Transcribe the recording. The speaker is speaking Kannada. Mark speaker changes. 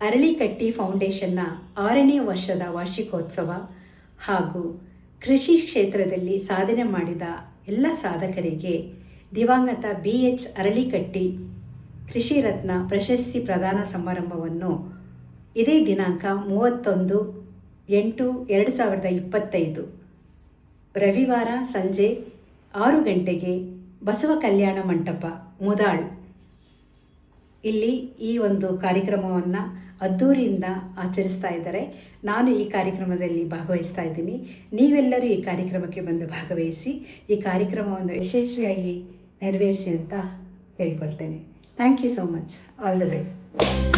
Speaker 1: ಅರಳಿಕಟ್ಟಿ ಫೌಂಡೇಶನ್ನ ಆರನೇ ವರ್ಷದ ವಾರ್ಷಿಕೋತ್ಸವ ಹಾಗೂ ಕೃಷಿ ಕ್ಷೇತ್ರದಲ್ಲಿ ಸಾಧನೆ ಮಾಡಿದ ಎಲ್ಲ ಸಾಧಕರಿಗೆ ದಿವಂಗತ ಬಿ ಎಚ್ ಅರಳಿಕಟ್ಟಿ ಕೃಷಿ ರತ್ನ ಪ್ರಶಸ್ತಿ ಪ್ರದಾನ ಸಮಾರಂಭವನ್ನು ಇದೇ ದಿನಾಂಕ ಮೂವತ್ತೊಂದು ಎಂಟು ಎರಡು ಸಾವಿರದ ಇಪ್ಪತ್ತೈದು ರವಿವಾರ ಸಂಜೆ ಆರು ಗಂಟೆಗೆ ಬಸವ ಕಲ್ಯಾಣ ಮಂಟಪ, ಮುದಾಳ್ ಇಲ್ಲಿ ಈ ಒಂದು ಕಾರ್ಯಕ್ರಮವನ್ನು ಅದ್ದೂರಿಯಿಂದ ಆಚರಿಸ್ತಾ ಇದ್ದಾರೆ. ನಾನು ಈ ಕಾರ್ಯಕ್ರಮದಲ್ಲಿ ಭಾಗವಹಿಸ್ತಾ ಇದ್ದೀನಿ. ನೀವೆಲ್ಲರೂ ಈ ಕಾರ್ಯಕ್ರಮಕ್ಕೆ ಬಂದು ಭಾಗವಹಿಸಿ ಈ ಕಾರ್ಯಕ್ರಮವನ್ನು ಯಶಸ್ವಿಯಾಗಿ ನೆರವೇರಿಸಿ ಅಂತ ಹೇಳ್ಕೊಳ್ತೇನೆ. Thank you so much all the best